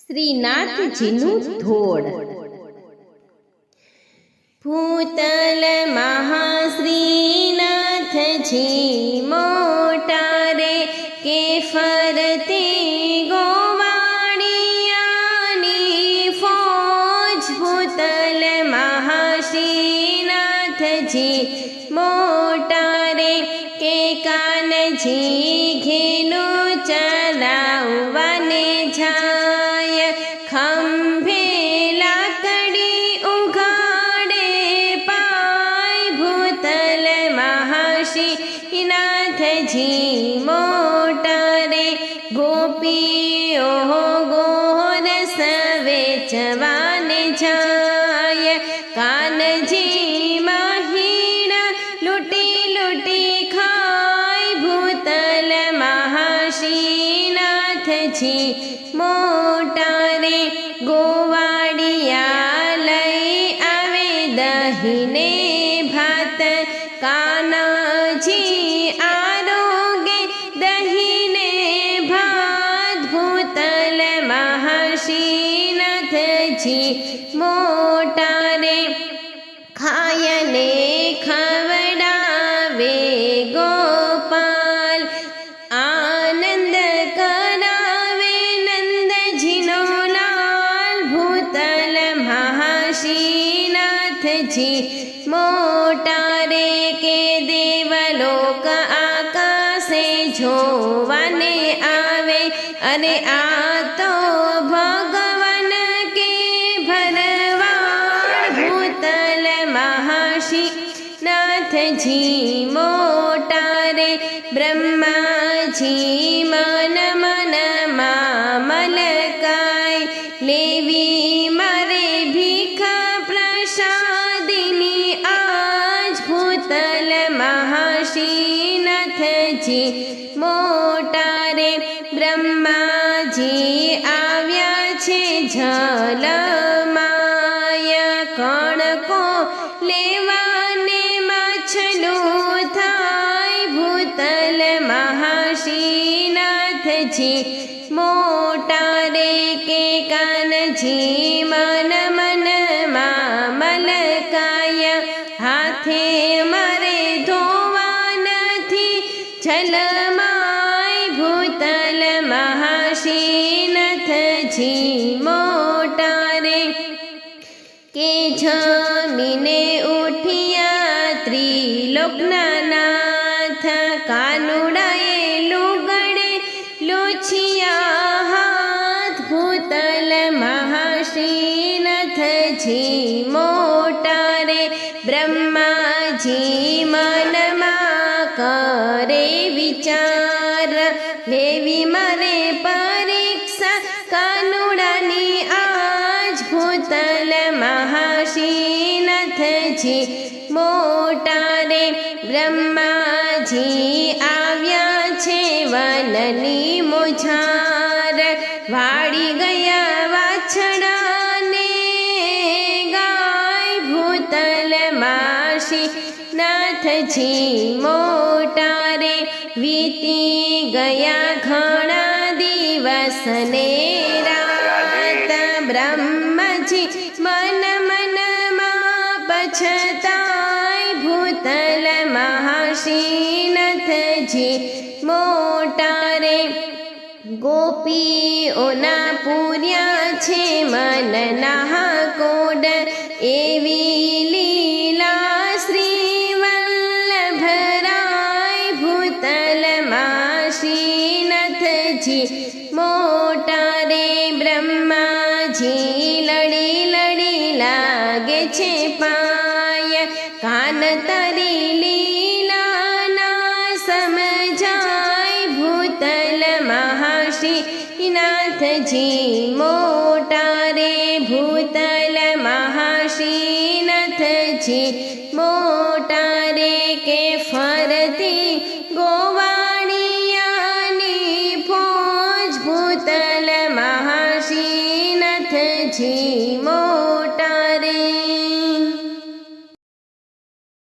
શ્રીનાથજીનું ધોળ. ભૂતલ મહાશ્રીનાથજી મોટા રે કે ફરતે ગોવાળિયાની ફોજ. ભૂતલ મહાશ્રીનાથજી મોટા કે કાનજી ઘેનો ચલાવવાને જાય નાથજી મોટા રે ગોપીઓ ગોર સવે જવાને જાય. કાનજી મહીણા લૂટી લૂટી ખાય ભૂતલ મહાશીનાથજી. મોટા રે ગોવાડિયા લઈ આવે દહીને મહાશીનાથજી મોટાને ખાયને ખવડાવે ગોપાલ. આનંદ કરાવે નંદજીનો લાલ ભૂતલ મહાશીનાથજી. મોટા રે કે દેવલોક આકાશે જોવાને આવે અને આ તો ભગવાન નાથજી મોટા રે બ્રહ્માજી મન મન મલકાય લેવી મારે ભીખા પ્રસાદિની આજ ભૂતલ મહાશીનાથજી મોટા રે બ્રહ્માજી આવ્યા છે જલમાયા મહાશીનાથજી મોટા રે કે કાનજી, મન મન મલકાય હાથે મારે ધોવા નથી છલમાય ભૂતલ મહાશીનાથજી, મોટા રે કે જમીને મહાશ્રીનાથજી મોટા રે બ્રહ્માજી મનમાં કરે વિચાર. લેવી મારે પરીક્ષા કાનુડાની આજ ભૂતલ મહાશીનાથજી. મોટા રે બ્રહ્માજી આવ્યા છે વનની મોછાર વાળી ગયા વાછડાને નાથજી મોટા રે વીતી ગયા ઘણા દિવસને રાત. બ્રહ્મજી મન મનમાં પછતાય ભૂતલ મહાશીનથજી મોટા રે ગોપીઓના પૂર્યા છે મનના કોડ એવી પછી લડી લડી લાગે છે પાય. કાન તરી લીલા ના સમજાય ભૂતલ મહાશી. નાથજી મોટા રે ભૂતલ મહાશી. નાથજી મોટા રે કે ફરતી ગોવાળિયાની ફોજ ભૂતલ বুঝি মা